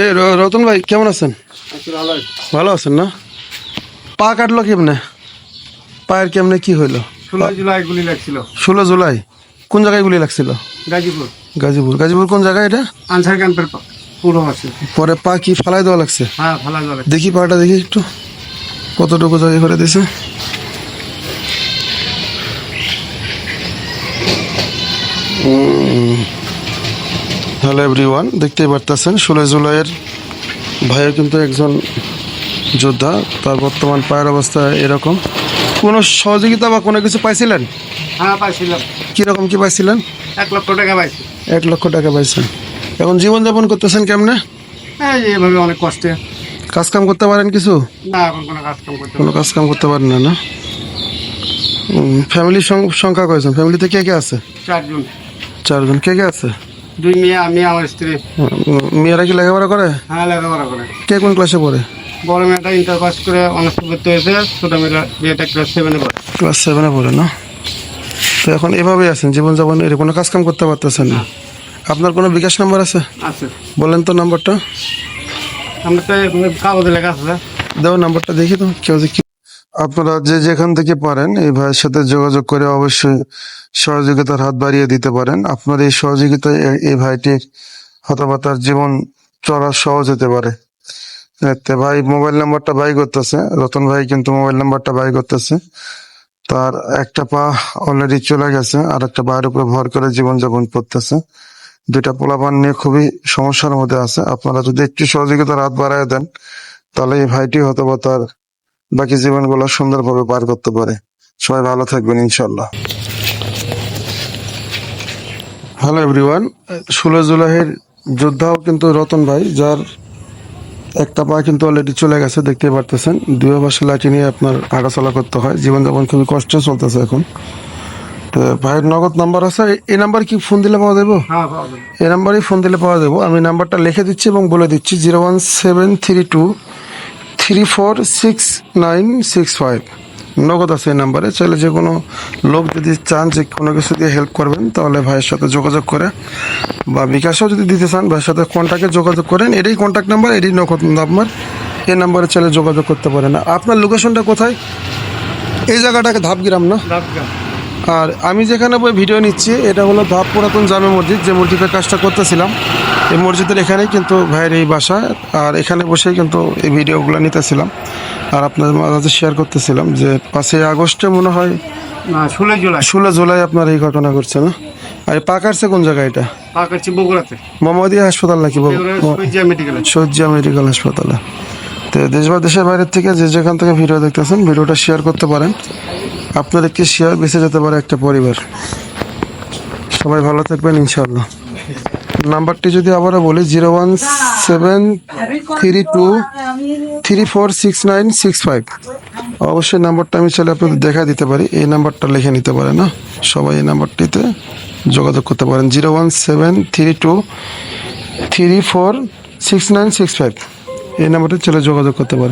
এ রতন ভাই কেমন আছেন? ভালো আছেন না? পা কাটলো কেমনে? পায়ের কেমনে কি হইল? ষোলো জুলাই গুলি লাগছিল। ষোলো জুলাই? কোন জায়গায় গুলি লাগছিল? গাজীপুর। গাজীপুর। গাজীপুর কোন জায়গায় এটা? আনসার ক্যাম্পের পুরো আছে পরে পা কি ফালাই দেওয়া লাগছে? হ্যাঁ দেখি পাটা দেখি একটু। কতটুকু জায়গা করে দিছে হ্যালো এভরিওয়ান দেখতেই পারতেছেন ষোলো জুলাইয়ের ভাইও কিন্তু একজন যোদ্ধা তার বর্তমান পায়ের অবস্থা এরকম। কোনো সহযোগিতা বা কোনো কিছু পাইছিলেন? হ্যাঁ পাইছিলাম। কীরকম কি পাইছিলেন? এক লক্ষ টাকা পাইছি। এক লক্ষ টাকা পাইছেন। এখন জীবনযাপন করতেছেন কেমনে? হ্যাঁ এইভাবে অনেক কষ্টে। কাজ কাম করতে পারেন কিছু? না এখন কোনো কাজকাম করতে কোনো কাজ কাম করতে পারেন না না? ফ্যামিলির সংখ্যা কয়েছেন ফ্যামিলিতে কে কে আছে? চারজন। চারজন। কে কে আছে? দুই মেয়ে আমি আমার স্ত্রী। মেয়েরা কি লেখাপড়া করে? হ্যাঁ লেখাপড়া করে। কে কোন ক্লাসে পড়ে? বড় মেয়েটা ইন্টার পাস করে অনার্স করতে হয়েছে ছোট মেয়েটা বিয়েটা ক্লাস সেভেনে পড়ে। ক্লাস সেভেনে পড়ে না? তো এখন এভাবেই আছেন জীবনযাপন এর কোনো কাজ কাম করতে পারতেছেন না। আপনার কোনো বিকাশ নাম্বার আছে? আছে। বলেন তো নাম্বারটা আমরা তো কাগজে লেখা আছে। দেও নাম্বারটা দেখি তো কেউ যে আপনারা যে যেখান থেকে পারেন এই ভাইয়ের সাথে যোগাযোগ করে অবশ্যই সহযোগিতার হাত বাড়িয়ে দিতে পারেন। আপনার এই সহযোগিতায় এই ভাইটির হয়তোবা তার জীবন চড়া সহজ হতে পারে। ভাই মোবাইল নাম্বারটা বাই করতেছে। রতন ভাই কিন্তু মোবাইল নাম্বারটা বাই করতেছে। তার একটা পা অলরেডি চলে গেছে আর একটা পায়ের উপরে ভর করে জীবনযাপন করতেছে। দুইটা পোলাপান নিয়ে খুবই সমস্যার মধ্যে আছে। আপনারা যদি একটু সহযোগিতার হাত বাড়ায় দেন, তাহলে এই ভাইটি হয়তো তার বাকি জীবনগুলো সুন্দরভাবে পার করতে পারে। সবাই ভালো থাকবেন ইনশাল্লাহ হ্যালো এভরিওয়ান ষোলো জুলাইয়ের যোদ্ধাও কিন্তু রতন ভাই যার একটা পা কিন্তু অলরেডি চলে গেছে দেখতে পারতেছেন। দুই পাশে লাঠি নিয়ে আপনার হাঁটাচলা করতে হয়। জীবনযাপন খুবই কষ্টে চলতেছে এখন। তো ভাইয়ের নগদ নাম্বার আছে। এই- নাম্বার কি ফোন দিলে পাওয়া যাব? হ্যাঁ যাবে। এই নাম্বারেই ফোন দিলে পাওয়া যাব। আমি নাম্বারটা লিখে দিচ্ছি এবং বলে দিচ্ছি zero one seven three two three four six nine six five Nagad আছে এই নাম্বারে চাইলে যে কোনো লোক যদি চান যে কোনো কিছু দিয়ে হেল্প করবেন তাহলে ভাইয়ের সাথে যোগাযোগ করে বা বিকাশও যদি দিতে চান ভাইয়ের সাথে কন্ট্যাক্টে যোগাযোগ করেন। এটাই কন্ট্যাক্ট নাম্বার এটাই নগদ নাম্বার এই নাম্বারে চাইলে যোগাযোগ করতে পারেন। আপনার লোকেশনটা কোথায়? এই জায়গাটাকে ধাপগ্রাম না? আর আমি যেখানে বই ভিডিও নিচ্ছি এটা হলো ধাপ পুরাতন জামে মসজিদ যে মসজিদের কাজটা করতেছিলাম। এই মসজিদের এখানেই কিন্তু ভাইয়ের এই বাসা। আর এখানে বসেই কিন্তু এই ভিডিওগুলো নিতেছিলাম। আর আপনাদের মাঝে শেয়ার করতেছিলাম যে পাঁচই আগস্টে মনে হয় ষোলো জুলাই। ষোলো জুলাই আপনার এই ঘটনা ঘটছে না? আর এই পাকারছে কোন জায়গায় এটা? বগুড়াতে। মোহাম্মদিয়া হাসপাতাল নাকি? সূর্যা মেডিকেলে হাসপাতালে। তো দেশ বা দেশের বাইরের থেকে যে যেখান থেকে ভিডিও দেখতেছেন ভিডিওটা শেয়ার করতে পারেন। আপনার একটি শেয়ার বেঁচে যেতে পারে একটা পরিবার? সবাই ভালো থাকবেন ইনশাল্লাহ নাম্বারটি যদি আবারও বলি, zero one seven three two three four six nine six five. অবশ্যই নাম্বারটা আমি চাইলে আপনাদের দেখা দিতে পারি, এই নাম্বারটা লিখে নিতে পারে না সবাই এই নাম্বারটিতে যোগাযোগ করতে পারেন, zero one seven three two three four six nine six five. এই নাম্বারটা চলে যোগাযোগ করতে পারেন।